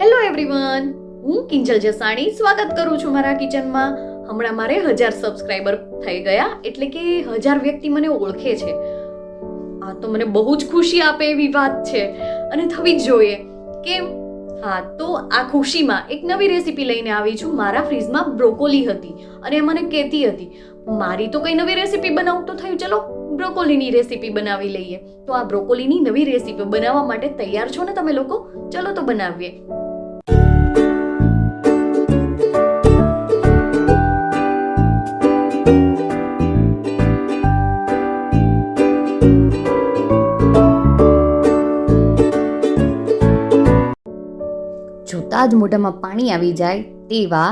Hello everyone હું કિંજલ જસાણી. સ્વાગત કરું છું મારા કિચનમાં. હમણાં મારે હજાર સબસ્ક્રાઈબર થઈ ગયા, એટલે કે હજાર વ્યક્તિ મને ઓળખે છે. આ તો મને બહુ જ ખુશી આપે એવી વાત છે. અને થવી જ જોઈએ. કેમ? હા, તો આ ખુશીમાં એક નવી રેસીપી લઈને આવી છું. મારા ફ્રીજમાં બ્રોકોલી હતી અને એ મને કહેતી હતી, મારી તો કઈ નવી રેસીપી બનાવું તો થયું. ચલો બ્રોકોલીની રેસીપી બનાવી લઈએ. તો આ બ્રોકોલીની નવી રેસીપી બનાવવા માટે તૈયાર છો ને તમે લોકો? ચલો તો બનાવીએ. જોતાં જ મોઢામાં પાણી આવી જાય તેવા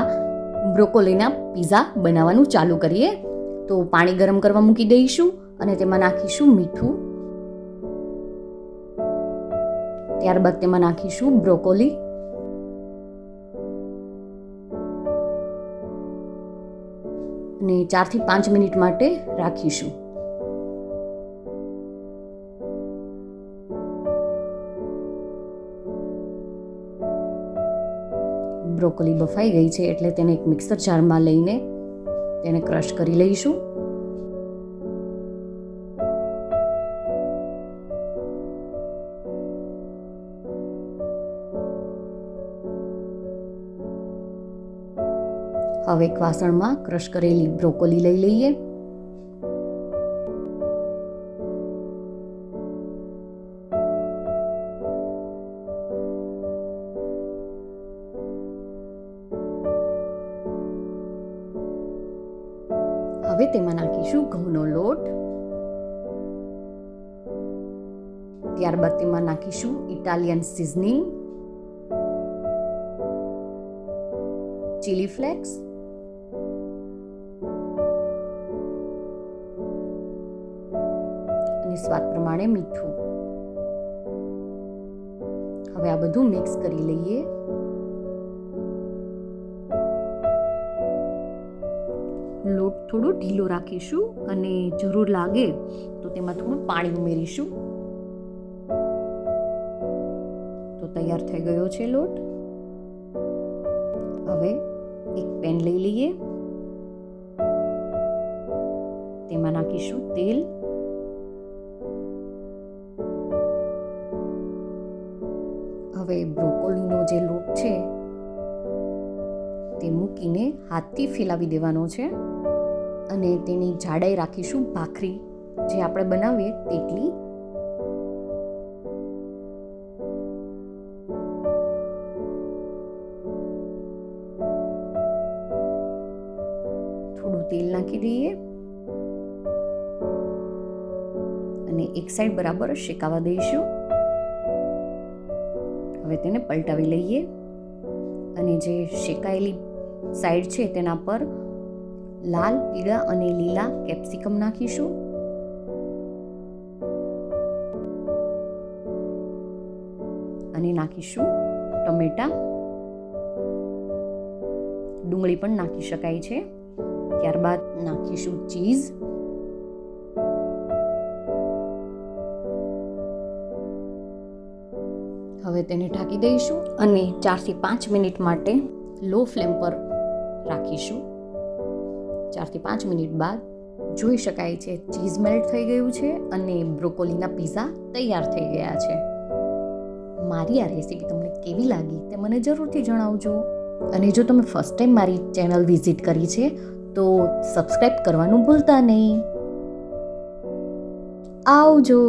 બ્રોકોલીના પીઝા બનાવવાનું ચાલુ કરીએ. તો પાણી ગરમ કરવા મૂકી દઈશું અને તેમાં નાખીશું મીઠું. ત્યારબાદ તેમાં નાખીશું બ્રોકોલી. અને ચારથી પાંચ મિનિટ માટે રાખીશું. બ્રોકોલી બફાઈ ગઈ છે એટલે તેને એક મિક્સર જારમાં લઈને તેને ક્રશ કરી લઈશું. હવે એક વાસણમાં ક્રશ કરેલી બ્રોકોલી લઈ લઈએ. હવે તેમાં નાખીશું ઘઉંનો લોટ. ત્યારબાદ તેમાં નાખીશું ઇટાલિયન સિઝનિંગ. Chilli flakes. અને સ્વાદ પ્રમાણે મીઠું. હવે આ બધું મિક્સ કરી લઈએ. લોટ થોડો ઢીલો રાખીશું અને જરૂર લાગે તો તેમાં થોડું પાણી ઉમેરીશું. તો તૈયાર થઈ ગયો છે લોટ. હવે એક પેન લઈ લઈએ. તેમાં નાખીશું તેલ. હવે બ્રોકોલીનો જે લોટ છે તે મૂકીને હાથથી ફેલાવી દેવાનો છે અને તેની જાડાઈ રાખીશું ભાખરી. જે આપણે બનાવીએ તેટલી. થોડું તેલ નાખી દઈએ. અને એક સાઈડ બરાબર શેકાવા દઈશું. હવે તેને પલટાવી લઈએ. અને જે શેકાયેલી સાઈડ છે તેના પર લાલ, પીળા અને લીલા કેપ્સિકમ નાખીશું. અને નાખીશું ટમેટા. ડુંગળી પણ નાખી શકાય છે. ત્યારબાદ નાખીશું ચીઝ. હવે તેને ઢાંકી દઈશું અને ચારથી પાંચ મિનિટ માટે લો ફ્લેમ પર રાખીશું. ચારથી પાંચ મિનિટ બાદ જોઈ શકાય છે, ચીઝ મેલ્ટ થઈ ગયું છે અને બ્રોકોલીના પીઝા તૈયાર થઈ ગયા છે. મારી આ રેસીપી તમને કેવી લાગી તે મને જરૂરથી જણાવજો. અને જો તમે ફર્સ્ટ ટાઈમ મારી ચેનલ વિઝિટ કરી છે, તો સબસ્ક્રાઈબ કરવાનું ભૂલતા નહીં. આવજો.